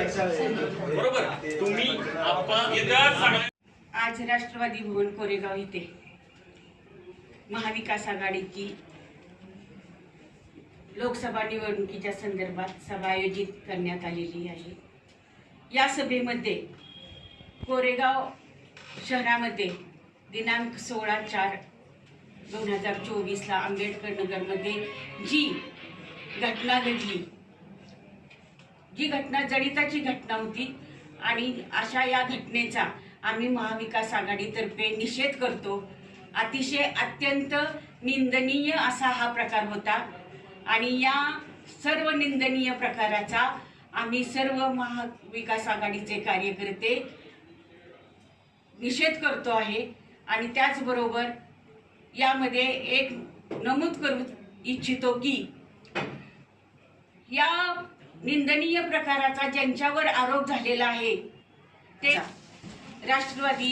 बरोबर. तुम्ही आज राष्ट्रवादी भवन कोरेगाव इथे. महाविकास आघाडीची लोकसभा निवडणुकीच्या संदर्भात सभा आयोजित करण्यात आलेली आहे. या सभेमध्ये कोरेगाव शहरामध्ये दिनांक सोळा चार दोन हजार चोवीसला आंबेडकर नगरमध्ये जी घटना घडली जी घटना जडिताची घटना होती आणि अशा या घटनेचा आम्ही महाविकास आघाडीतर्फे निषेध करतो. अतिशय अत्यंत निंदनीय असा हा प्रकार होता आणि या सर्व निंदनीय प्रकाराचा आम्ही सर्व महाविकास आघाडीचे कार्यकर्ते निषेध करतो आहे आणि त्याचबरोबर यामध्ये एक नमूद करू इच्छितो की या निंदनीय प्रकाराचा ज्यांच्यावर आरोप झालेला आहे ते राष्ट्रवादी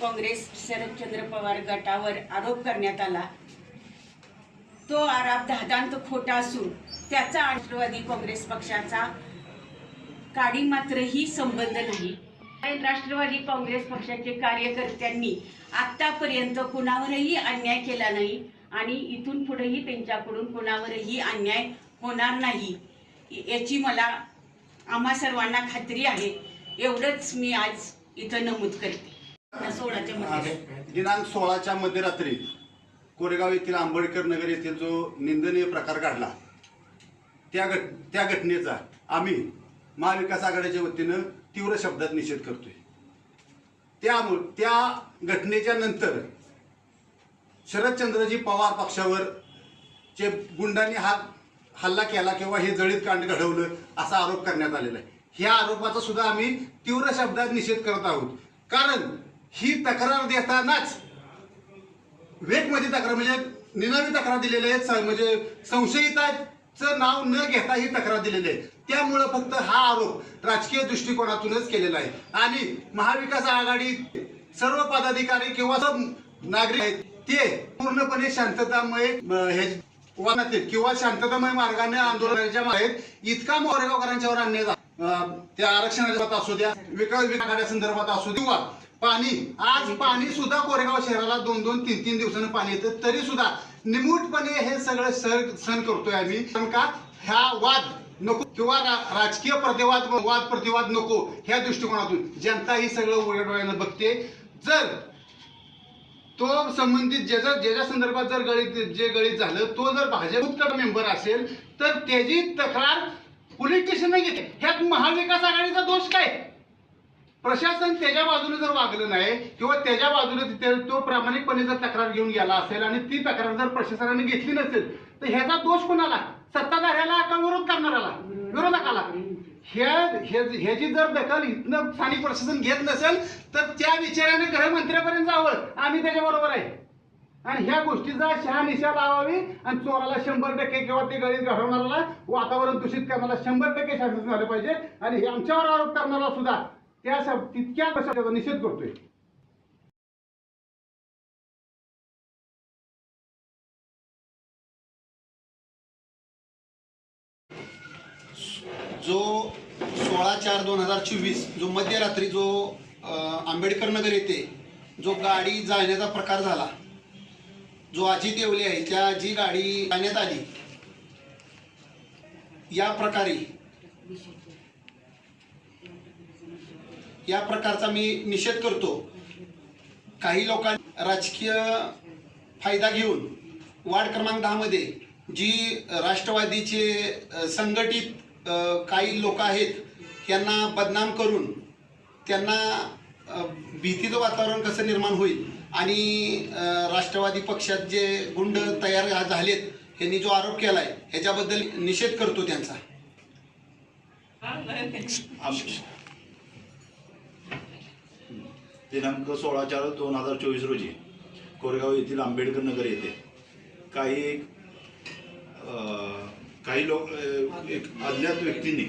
काँग्रेस शरदचंद्र पवार गटावर आरोप करण्यात आला. तो आरोप धादांत खोटा असून त्याचा राष्ट्रवादी काँग्रेस पक्षाचा काडी मात्रही संबंध नाही. राष्ट्रवादी काँग्रेस पक्षाचे कार्यकर्त्यांनी आतापर्यंत कुणावरही अन्याय केला नाही आणि इथून पुढेही त्यांच्याकडून कुणावरही अन्याय होणार नाही. याची मला आम्हा सर्वांना खात्री आहे. एवढंच मी आज इथं नमूद करते. सोळाच्या मध्ये. दिनांक सोळाच्या मध्यरात्री कोरेगाव येथील आंबेडकर नगर येथील जो निंदनीय प्रकार घडला त्या घट त्या घटनेचा आम्ही महाविकास आघाडीच्या वतीनं तीव्र शब्दात निषेध करतोय. त्यामुळे त्या घटनेच्या नंतर शरदचंद्रजी पवार पक्षावर चे गुंडांनी हा हल्ला केला किंवा हे जळीत कांड घडवलं असा आरोप करण्यात आलेला आहे. ह्या आरोपाचा सुद्धा आम्ही तीव्र शब्दात निषेध करत आहोत. कारण ही तक्रार देतानाच वेगमध्ये तक्रार म्हणजे निनावी तक्रार दिलेली आहे स- म्हणजे संशयिताचं नाव न घेता ही तक्रार दिलेली आहे. त्यामुळं फक्त हा आरोप राजकीय दृष्टिकोनातूनच केलेला आहे. आणि महाविकास आघाडी सर्व पदाधिकारी किंवा नागरिक आहेत ते पूर्णपणे शांततामय हे वाहनात किंवा शांततामय मार्गाने आंदोलनाच्या मागे इतका मोरेगावकरांच्यावर अन्याय त्या आरक्षणाच्या असू द्या विकास विकास संदर्भात असू द्या किंवा पाणी आज पाणी सुद्धा कोरेगाव शहराला दोन दोन तीन तीन दिवसानं पाणी येतं तरी सुद्धा निमूटपणे हे सगळं सर सण करतोय आम्ही. कारण का? ह्या वाद नको किंवा रा- राजकीय प्रतिवाद वाद प्रतिवाद नको ह्या दृष्टिकोनातून जनता ही सगळं उघड्या डोळ्यानं बघते. जर तो संबंधित ज्याच्या ज्याच्या संदर्भात जर गळीत जे गळीत झालं तो जर भाजप मेंबर असेल तर त्याची तक्रार पोलीस स्टेशनला घेते ह्यात महाविकास आघाडीचा दोष काय? प्रशासन त्याच्या बाजूने जर वागलं नाही किंवा त्याच्या बाजूने तिथे तो प्रामाणिकपणे जर तक्रार घेऊन गेला असेल आणि ती तक्रार जर प्रशासनाने घेतली नसेल तर ह्याचा दोष कोणाला? सत्ताधाऱ्याला का विरोध करणाऱ्याला? विरोधकाला. ह्या ह्याची जर दखल इथनं स्थानिक प्रशासन घेत नसेल तर त्या विचाराने गृहमंत्र्यापर्यंत जावं. आम्ही त्याच्या बरोबर आहे. आणि ह्या गोष्टीचा शहानिशा लावावी आणि चोराला शंभर टक्के किंवा ते गळीत घडवणाऱ्याला वातावरण दूषित करणारा शंभर टक्के शासन झालं पाहिजे. आणि आमच्यावर आरोप करणारा सुद्धा त्या तितक्या निषेध करतोय. जो सोळा चार दोन हजार चोवीस जो मध्यरात्री जो आंबेडकर नगर येथे जो गाडी जाळण्याचा प्रकार झाला जो अजित येवले आहे त्या जी गाडी जाण्यात आली या प्रकारे या प्रकारचा मी निषेध करतो. काही लोकांनी राजकीय फायदा घेऊन वार्ड क्रमांक दहामध्ये जी राष्ट्रवादीचे संघटित काही लोक आहेत यांना बदनाम करून त्यांना भीतीचं वातावरण कसं निर्माण होईल? आणि राष्ट्रवादी पक्षात जे गुंड तयार झालेत यांनी जो आरोप केला आहे ह्याच्याबद्दल निषेध करतो त्यांचा. दिनांक सोळा चार दोन हजार चोवीस रोजी कोरेगाव येथील आंबेडकर नगर येथे काही काही लोक एक अज्ञात व्यक्तींनी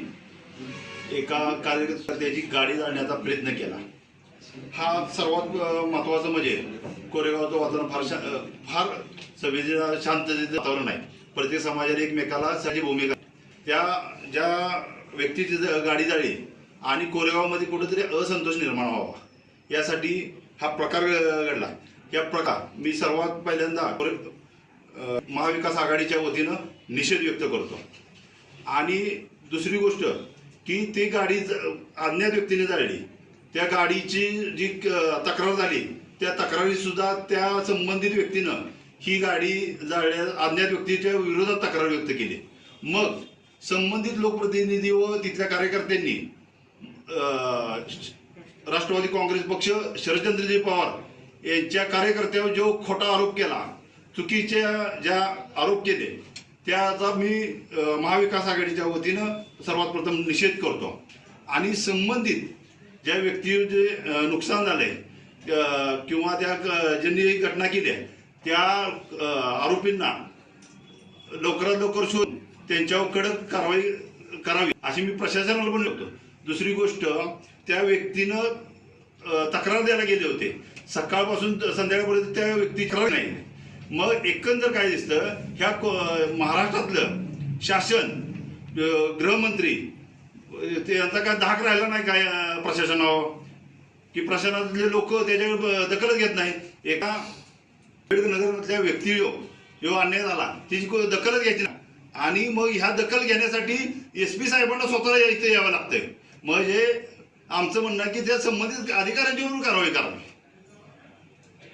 एका कार्यकर्त्याची गाडी जाळण्याचा प्रयत्न केला. हा सर्वात महत्वाचं महत्त्वाचं म्हणजे कोरेगावचं वातावरण फार शा फार संवेदना शांततेचं वातावरण आहे. प्रत्येक समाजाने एकमेकाला साठी भूमिका त्या ज्या व्यक्तीची गाडी जाळी आणि कोरेगावमध्ये कुठेतरी असंतोष निर्माण व्हावा. यासाठी हा प्रकार घडला. या प्रकार मी सर्वात पहिल्यांदा महाविकास आघाडीच्या वतीनं निषेध व्यक्त करतो. आणि दुसरी गोष्ट की ती गाडी ज- अज्ञात व्यक्तीने जाळली त्या गाडीची जी क- तक्रार झाली त्या तक्रारी सुद्धा त्या संबंधित व्यक्तीनं ही गाडी जाळल्या अज्ञात व्यक्तीच्या विरोधात तक्रार व्यक्त केली. मग संबंधित लोकप्रतिनिधी व तिथल्या कार्यकर्त्यांनी राष्ट्रवादी काँग्रेस पक्ष शरदचंद्रजी पवार यांच्या कार्यकर्त्यावर जो खोटा आरोप केला चुकीच्या ज्या आरोप केले त्याचा मी महाविकास आघाडीच्या वतीनं सर्वात प्रथम निषेध करतो. आणि संबंधित ज्या व्यक्तीचे जे नुकसान झालंय आहे किंवा त्या ज्यांनी ही घटना केली आहे त्या आरोपींना लवकरात लवकर शोध त्यांच्यावर कडक कारवाई करावी अशी मी प्रशासनाला पण लिखतो दुसरी गोष्ट त्या व्यक्तीनं तक्रार द्यायला गेले होते. सकाळपासून संध्याकाळपर्यंत त्या व्यक्ती खराब नाही. मग एकंदर काय दिसतं ह्या महाराष्ट्रातलं शासन गृहमंत्री ते यांचा काय धाक राहिला नाही काय प्रशासनावर? की प्रशासनातले लोक त्याच्यावर दखलच घेत नाही एका नगरातल्या व्यक्ती यो यो अन्याय झाला तिची दखलच घ्यायची ना आणि मग ह्या दखल घेण्यासाठी एस पी साहेबांना स्वतःला इथे यावं लागतंय. मग हे आमचं म्हणणं आहे की त्या संबंधित अधिकाऱ्यांच्यावरून कारवाई करावी.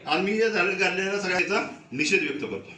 आणि मी या झाले काढलेल्या सगळ्याचा निषेध व्यक्त करतो.